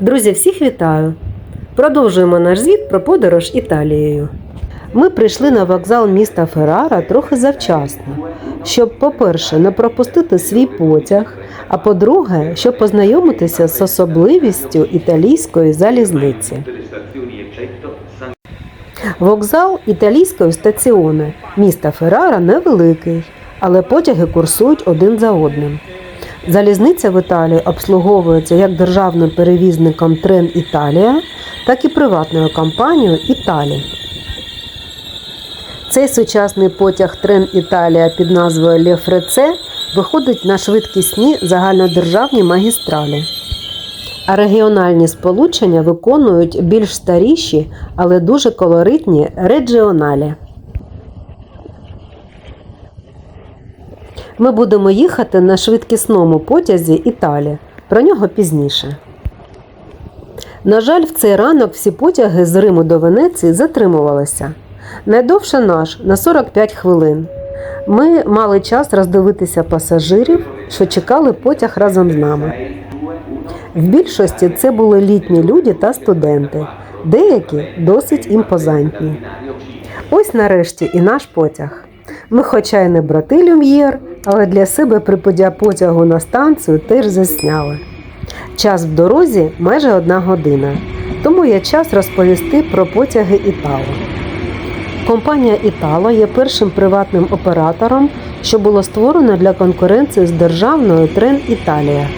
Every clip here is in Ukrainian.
Друзі, всіх вітаю! Продовжуємо наш звіт про подорож Італією. Ми прийшли на вокзал міста Феррара трохи завчасно, щоб, по-перше, не пропустити свій потяг, а по-друге, щоб познайомитися з особливістю італійської залізниці. Вокзал італійської стаціони міста Феррара невеликий, але потяги курсують один за одним. Залізниця в Італії обслуговується як державним перевізником Трен Італія, так і приватною компанією Італі. Цей сучасний потяг Трен Італія під назвою Ле Фреце виходить на швидкісні загальнодержавні магістралі. А регіональні сполучення виконують більш старіші, але дуже колоритні реджіоналі. Ми будемо їхати на швидкісному потязі Італія. Про нього пізніше. На жаль, в цей ранок всі потяги з Риму до Венеції затримувалися. Найдовше наш на 45 хвилин. Ми мали час роздивитися пасажирів, що чекали потяг разом з нами. В більшості це були літні люди та студенти, деякі досить імпозантні. Ось нарешті і наш потяг. Ми, хоча й не брати Люм'єр, але для себе приподя потягу на станцію теж засняли. Час в дорозі майже одна година, тому є час розповісти про потяги Італо. Компанія Італо є першим приватним оператором, що було створено для конкуренції з державною Трен Італія.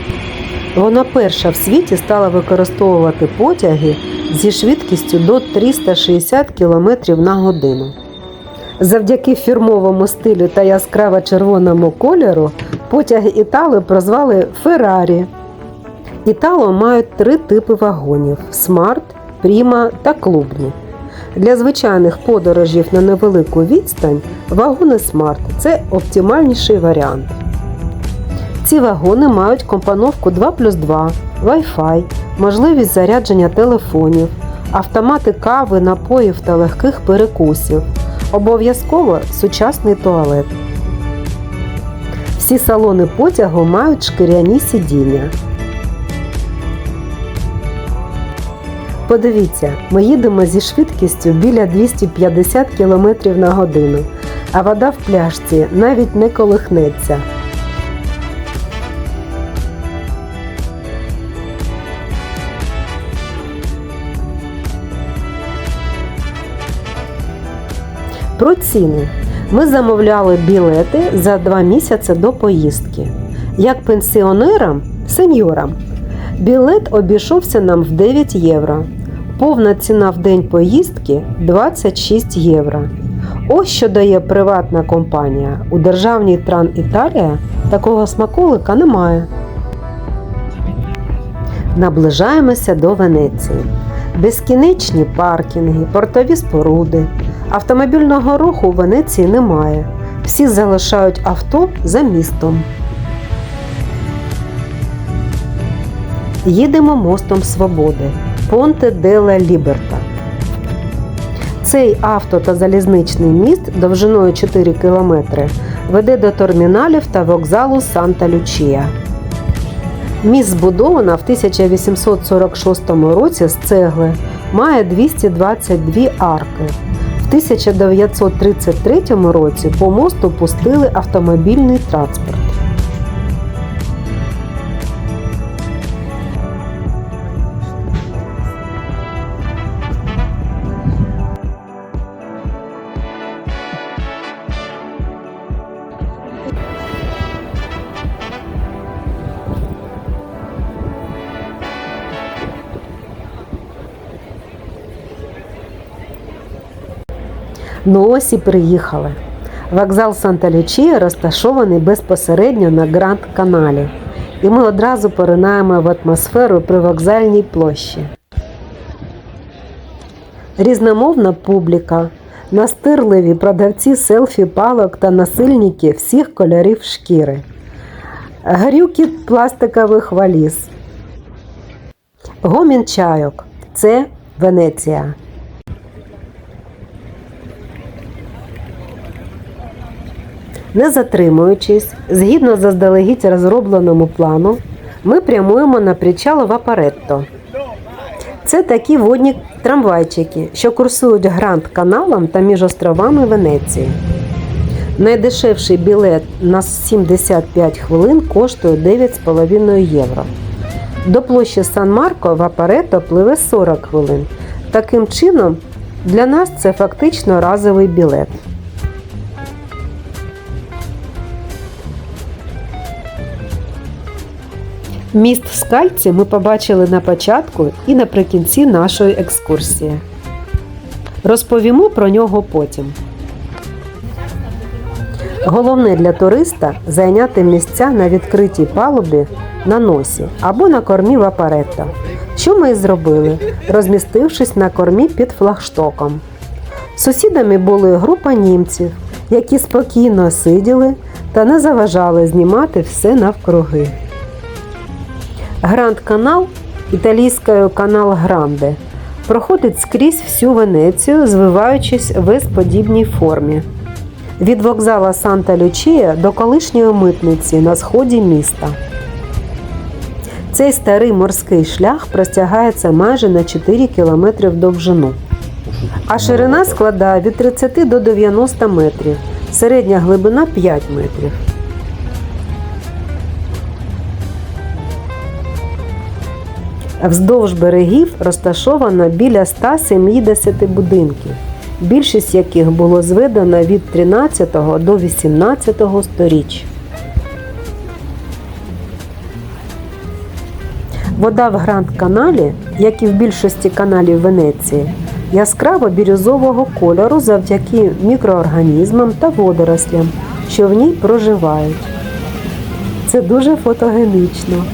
Вона перша в світі стала використовувати потяги зі швидкістю до 360 км на годину. Завдяки фірмовому стилю та яскраво червоному кольору потяги Італи прозвали Феррарі. Італо мають три типи вагонів: смарт, пріма та клубні. Для звичайних подорожів на невелику відстань вагони смарт це оптимальніший варіант. Ці вагони мають компоновку 2 плюс 2, Wi-Fi, можливість зарядження телефонів, автомати кави, напоїв та легких перекусів. Обов'язково сучасний туалет. Всі салони потягу мають шкіряні сидіння. Подивіться, ми їдемо зі швидкістю біля 250 км на годину, а вода в пляшці навіть не колихнеться. Про ціни. Ми замовляли білети за два місяці до поїздки. Як пенсіонерам, сеньорам. Білет обійшовся нам в 9 євро. Повна ціна в день поїздки 26 євро. Ось що дає приватна компанія. У державній Тран Італія такого смаколика немає. Наближаємося до Венеції. Безкінечні паркінги, портові споруди. Автомобільного руху у Венеції немає. Всі залишають авто за містом. Їдемо мостом Свободи Понте Делла Ліберта. Цей авто та залізничний міст довжиною 4 кілометри веде до терміналів та вокзалу Санта Лючія. Міст збудовано в 1846 році з цегли, має 222 арки. В 1933 році по мосту пустили автомобільний транспорт. Ну ось і приїхали. Вокзал Санта Лючія розташований безпосередньо на Гранд Каналі, і ми одразу поринаємо в атмосферу при вокзальній площі. Різномовна публіка, настирливі продавці селфі палок та насильники всіх кольорів шкіри, грюкіт пластикових валіз, гомін чайок це Венеція. Не затримуючись, згідно заздалегідь розробленому плану, ми прямуємо на причал Вапаретто. Це такі водні трамвайчики, що курсують Гранд каналом та між островами Венеції. Найдешевший білет на 75 хвилин коштує 9,5 євро. До площі Сан-Марко в Апарето пливе 40 хвилин. Таким чином, для нас це фактично разовий білет. Міст Скальці ми побачили на початку і наприкінці нашої екскурсії. Розповімо про нього потім. Головне для туриста зайняти місця на відкритій палубі на носі або на кормі в апаретто. Що ми і зробили, розмістившись на кормі під флагштоком. Сусідами були група німців, які спокійно сиділи та не заважали знімати все навкруги. Гранд Канал, італійською канал Гранде, проходить скрізь всю Венецію, звиваючись в S-подібній формі. Від вокзала Санта Лючія до колишньої митниці на сході міста. Цей старий морський шлях простягається майже на 4 кілометри в довжину, а ширина складає від 30 до 90 метрів, середня глибина 5 метрів. Вздовж берегів розташовано біля 170 будинків, більшість яких було зведено від 13 до 18 сторіч. Вода в Гранд-каналі, як і в більшості каналів Венеції, яскраво бірюзового кольору завдяки мікроорганізмам та водорослям, що в ній проживають. Це дуже фотогенічно.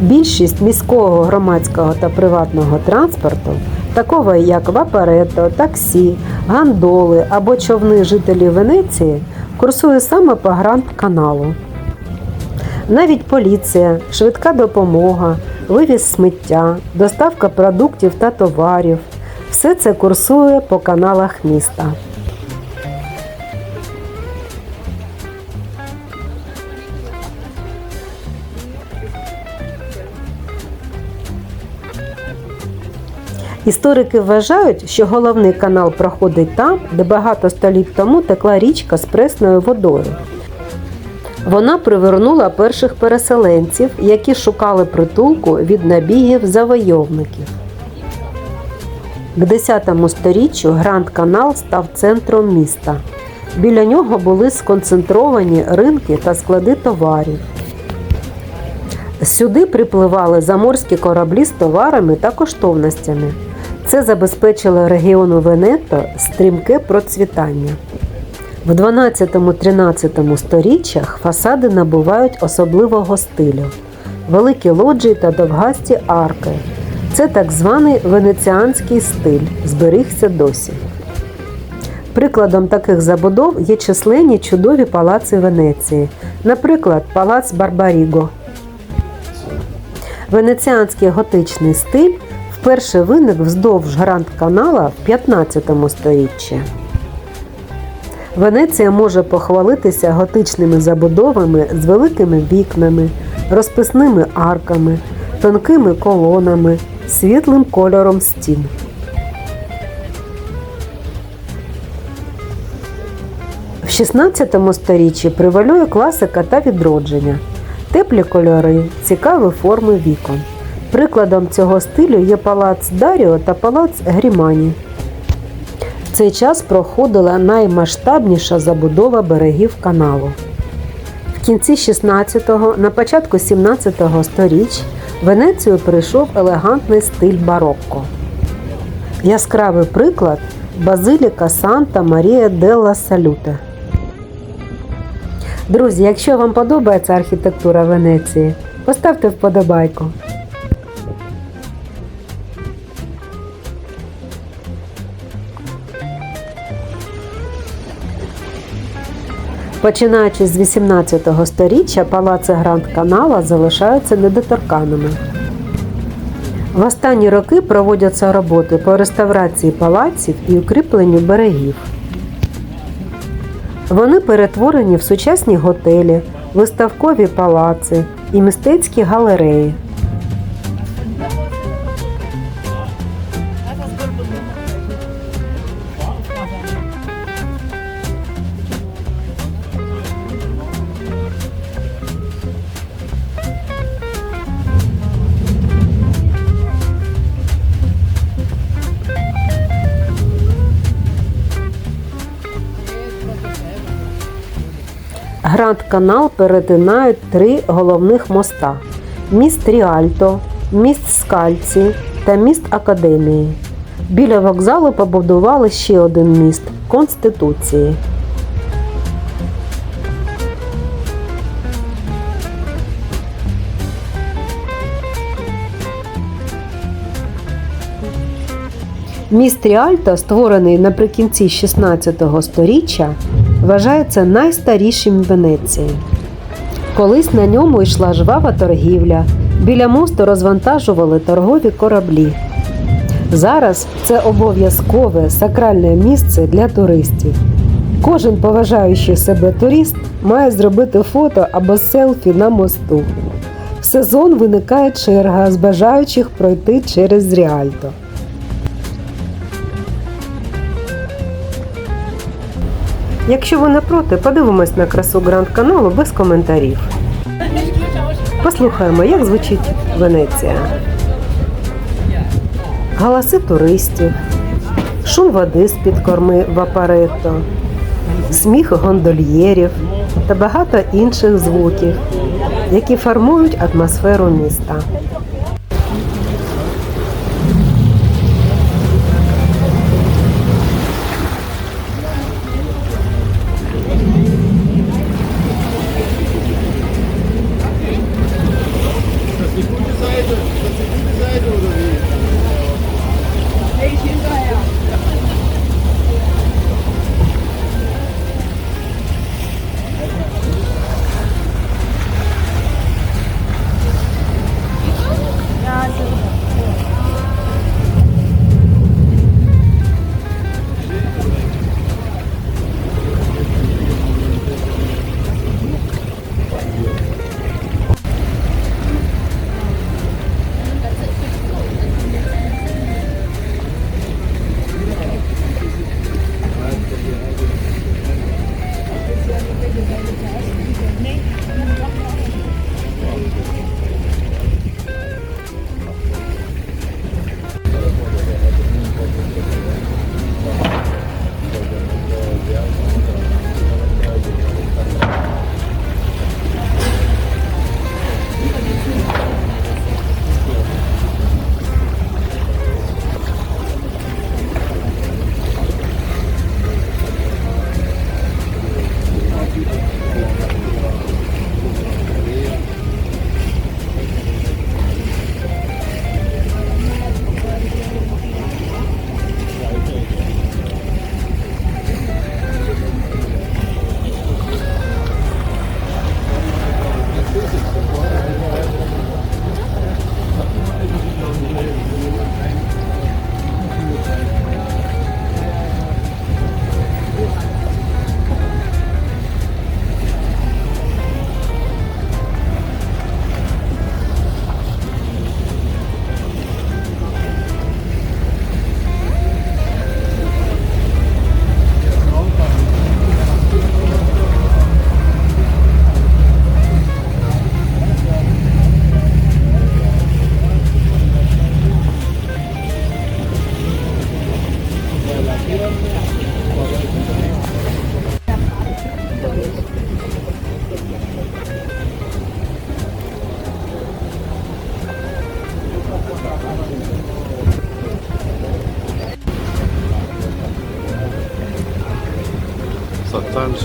Більшість міського громадського та приватного транспорту, такого як вапарето, таксі, гандоли або човни жителів Венеції, курсує саме по Гранд-каналу. Навіть поліція, швидка допомога, вивіз сміття, доставка продуктів та товарів все це курсує по каналах міста. Історики вважають, що головний канал проходить там, де багато століть тому текла річка з пресною водою. Вона привернула перших переселенців, які шукали притулку від набігів завойовників. К 10 сторіччю Гранд Канал став центром міста. Біля нього були сконцентровані ринки та склади товарів. Сюди припливали заморські кораблі з товарами та коштовностями. Це забезпечило регіону Венето стрімке процвітання. В 12-13 сторіччях фасади набувають особливого стилю: великі лоджії та довгасті арки. Це так званий венеціанський стиль, зберігся досі. Прикладом таких забудов є численні чудові палаци Венеції, наприклад, палац Барбаріго. Венеціанський готичний стиль вперше виник вздовж Гранд-канала в 15 сторіччі. Венеція може похвалитися готичними забудовами з великими вікнами, розписними арками, тонкими колонами, світлим кольором стін. В 16 сторіччі превалює класика та відродження, теплі кольори, цікаві форми вікон. Прикладом цього стилю є палац Даріо та палац Грімані. В цей час проходила наймасштабніша забудова берегів каналу. В кінці 16-го, на початку 17-го сторіч Венецію прийшов елегантний стиль барокко. Яскравий приклад базиліка Санта Марія делла Салюте. Друзі, якщо вам подобається архітектура Венеції, поставте вподобайку. Починаючи з 18 сторіччя, палаци Гранд Канала залишаються недоторканими. В останні роки проводяться роботи по реставрації палаців і укріпленню берегів. Вони перетворені в сучасні готелі, виставкові палаци і мистецькі галереї. Канал перетинають три головних моста: міст Ріальто, міст Скальці та міст Академії. Біля вокзалу побудували ще один міст Конституції. Міст Ріальто, створений наприкінці 16 століття, вважається найстарішим в Венеції. Колись на ньому йшла жвава торгівля, біля мосту розвантажували торгові кораблі. Зараз це обов'язкове сакральне місце для туристів. Кожен поважаючий себе турист має зробити фото або селфі на мосту. В сезон виникає черга з бажаючих пройти через Ріальто. Якщо ви не проти, подивимось на красу Гранд каналу без коментарів. Послухаємо, як звучить Венеція. Галаси туристів, шум води з-під корми в апаретто, сміх гондольєрів та багато інших звуків, які формують атмосферу міста.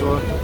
So.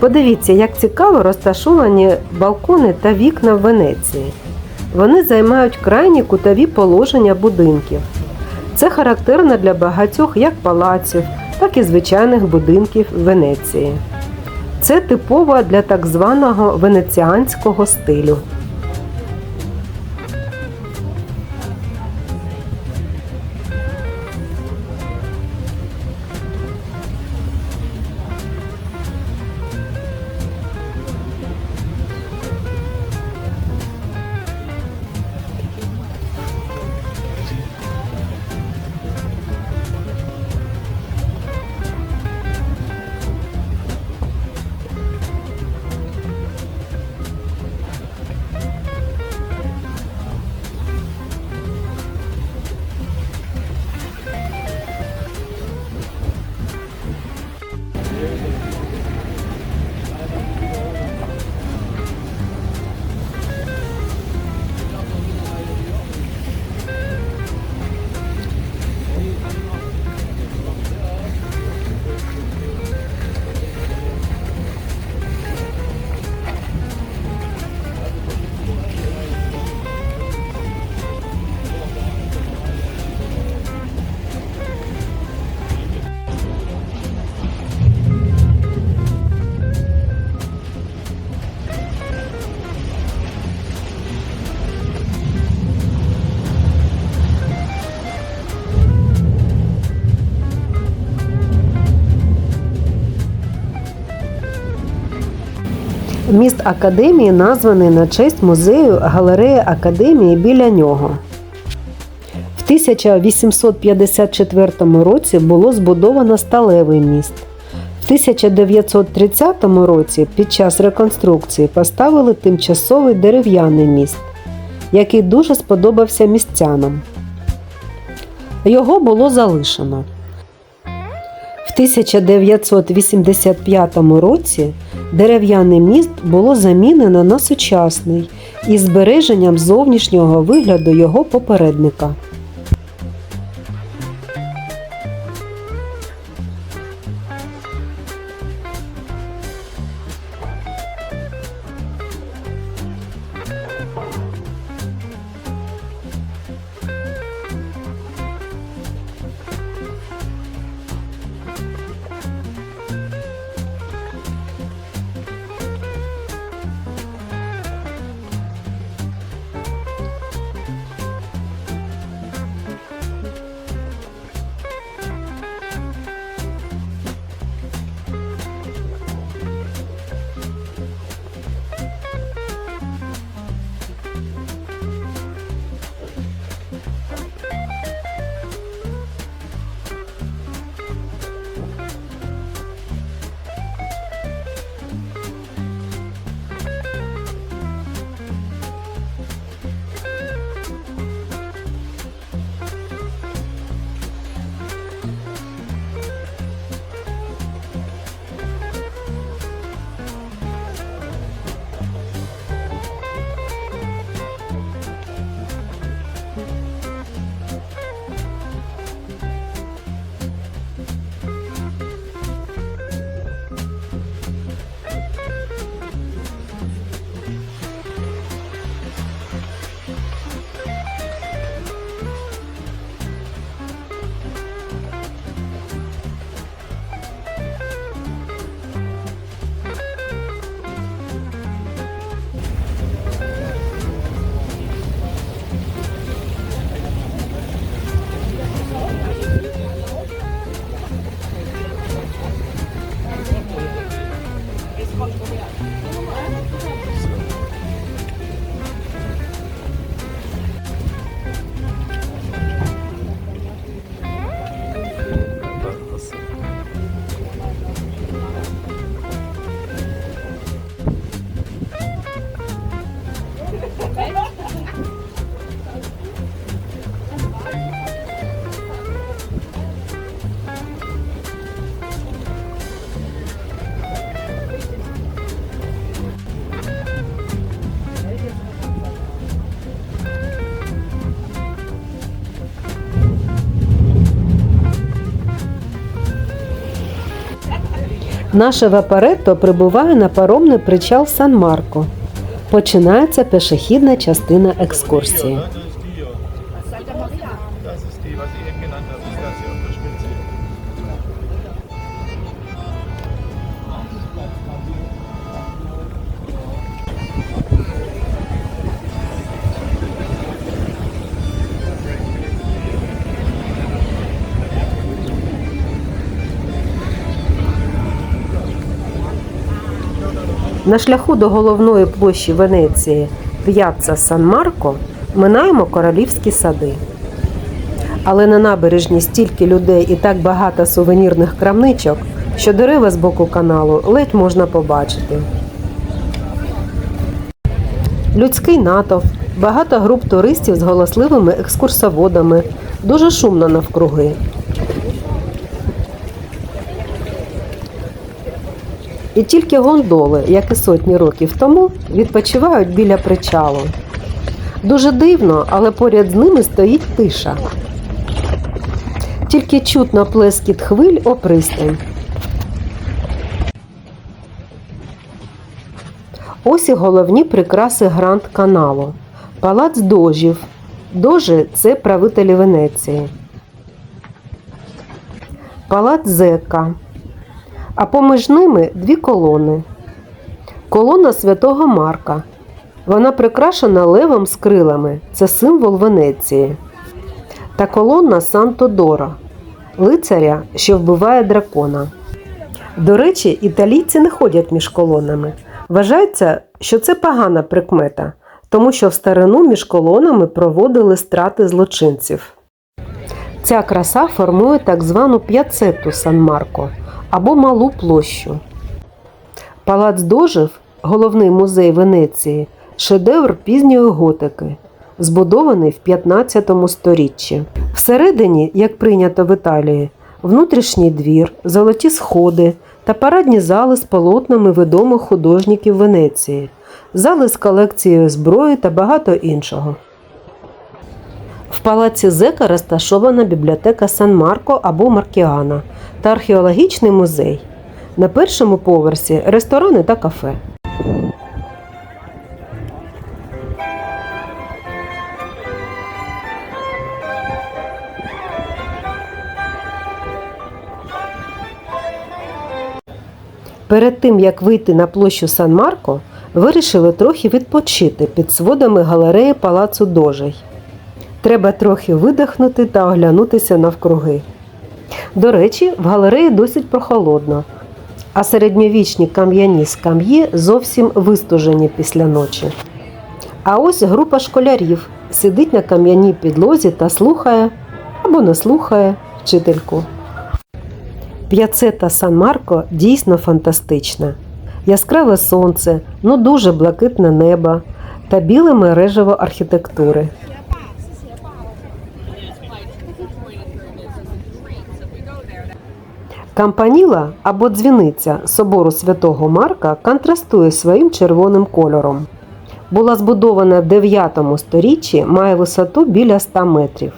Подивіться, як цікаво розташовані балкони та вікна в Венеції. Вони займають крайні кутові положення будинків. Це характерно для багатьох як палаців, так і звичайних будинків Венеції. Це типово для так званого венеціанського стилю. Міст Академії названий на честь музею галереї Академії біля нього. В 1854 році було збудовано сталевий міст. В 1930 році під час реконструкції поставили тимчасовий дерев'яний міст, який дуже сподобався містянам. Його було залишено. В 1985 році дерев'яний міст було замінено на сучасний із збереженням зовнішнього вигляду його попередника. Наше Вапаретто прибуває на паромний причал Сан-Марко. Починається пішохідна частина екскурсії. На шляху до головної площі Венеції П'яцца Сан-Марко минаємо королівські сади. Але на набережні стільки людей і так багато сувенірних крамничок, що дерева з боку каналу ледь можна побачити. Людський натовп, багато груп туристів з галасливими екскурсоводами, дуже шумно навкруги. І тільки гондоли, як і сотні років тому, відпочивають біля причалу. Дуже дивно, але поряд з ними стоїть тиша. Тільки чутно плескіт хвиль о пристань. Ось і головні прикраси Гранд каналу. Палац дожів. Дожі це правителі Венеції. Палац Зека. А поміж ними дві колони. Колона святого Марка. Вона прикрашена левом з крилами. Це символ Венеції. Та колона Санто Дора, лицаря, що вбиває дракона. До речі, італійці не ходять між колонами. Вважається, що це погана прикмета, тому що в старину між колонами проводили страти злочинців. Ця краса формує так звану п'яцету Сан-Марко або малу площу. Палац Дожив, головний музей Венеції, шедевр пізньої готики, збудований в 15 сторіччі. Всередині, як прийнято в Італії, внутрішній двір, золоті сходи та парадні зали з полотнами відомих художників Венеції, зали з колекцією зброї та багато іншого. В палаці Зека розташована бібліотека Сан-Марко або Маркіана та археологічний музей. На першому поверсі ресторани та кафе. Перед тим як вийти на площу Сан-Марко, вирішили трохи відпочити під сводами галереї палацу Дожей. Треба трохи видихнути та оглянутися навкруги. До речі, в галереї досить прохолодно, а середньовічні кам'яні скам'ї зовсім вистужені після ночі. А ось група школярів сидить на кам'яній підлозі та слухає або не слухає вчительку. П'яцета Сан-Марко дійсно фантастична. Яскраве сонце, ну дуже блакитне небо та біле мережево архітектури. Кампаніла або дзвіниця собору святого Марка контрастує своїм червоним кольором. Була збудована в 9 сторіччі, має висоту біля 100 метрів.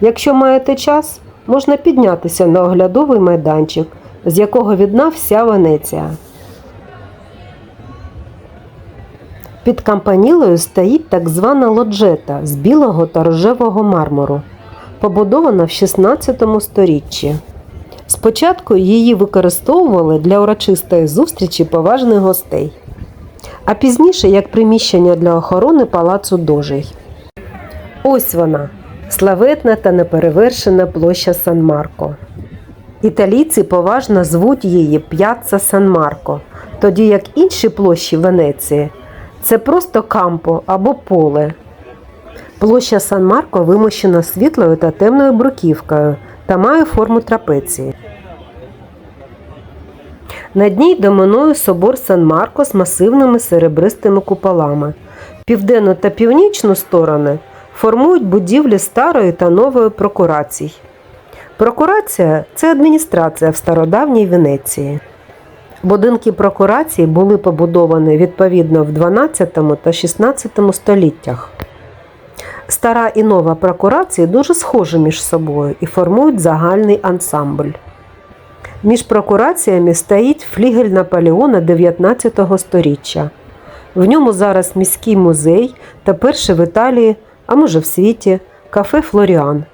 Якщо маєте час, можна піднятися на оглядовий майданчик, з якого відна вся Венеція. Під кампанілою стоїть так звана лоджета з білого та рожевого мармуру, побудована в 16 сторіччі. Спочатку її використовували для урочистої зустрічі поважних гостей, а пізніше як приміщення для охорони палацу дожей. Ось вона, славетна та неперевершена площа Сан-Марко. Італійці поважно звуть її П'яцца Сан-Марко, тоді як інші площі Венеції це просто кампо або поле. Площа Сан-Марко вимощена світлою та темною бруківкою та має форму трапеції. Над ній домінує собор Сан-Марко з масивними серебристими куполами. Південну та північну сторони формують будівлі старої та нової прокурацій. Прокурація це адміністрація в стародавній Венеції. Будинки прокурації були побудовані відповідно в 12 та 16 століттях. Стара і нова прокурації дуже схожі між собою і формують загальний ансамбль. Між прокураціями стоїть флігель Наполеона 19 століття. В ньому зараз міський музей та перше в Італії, а може в світі, кафе Флоріан.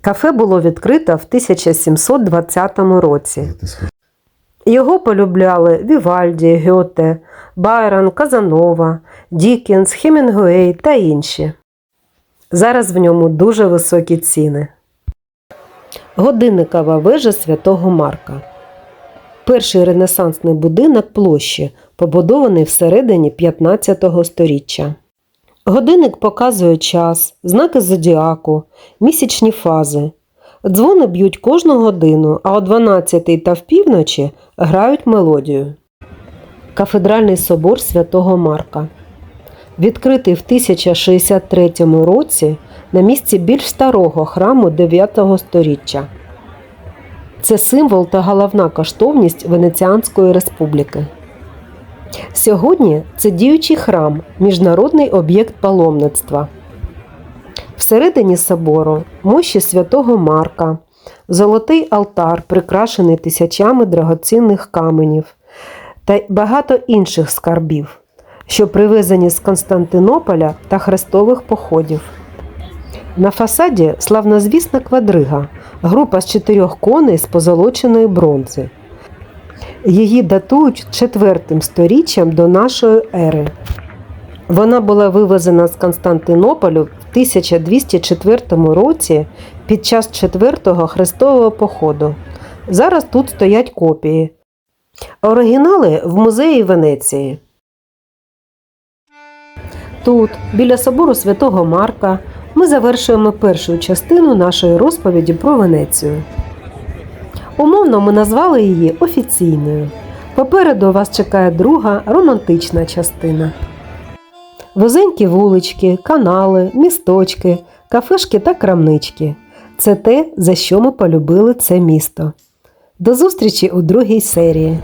Кафе було відкрито в 1720 році. Його полюбляли Вівальді, Гьоте, Байрон, Казанова, Дікінс, Хемінгуей та інші. Зараз в ньому дуже високі ціни. Годинникова вежа Святого Марка. Перший ренесансний будинок площі, побудований всередині 15 століття. Годинник показує час, знаки зодіаку, місячні фази. Дзвони б'ють кожну годину, а о 12 та в півночі грають мелодію. Кафедральний собор Святого Марка. Відкритий в 1063 році на місці більш старого храму 9 століття. Це символ та головна коштовність Венеціанської республіки. Сьогодні це діючий храм, міжнародний об'єкт паломництва. Всередині собору мощі святого Марка, золотий алтар, прикрашений тисячами драгоцінних каменів та багато інших скарбів, що привезені з Константинополя та хрестових походів. На фасаді славнозвісна квадрига, група з чотирьох коней з позолоченої бронзи. Її датують четвертим сторіччям до нашої ери. Вона була вивезена з Константинополю в 1204 році під час четвертого хрестового походу. Зараз тут стоять копії. Оригінали в музеї Венеції. Тут, біля собору Святого Марка, ми завершуємо першу частину нашої розповіді про Венецію. Умовно ми назвали її офіційною. Попереду вас чекає друга романтична частина. Вузенькі вулички, канали, місточки, кафешки та крамнички це те, за що ми полюбили це місто. До зустрічі у другій серії.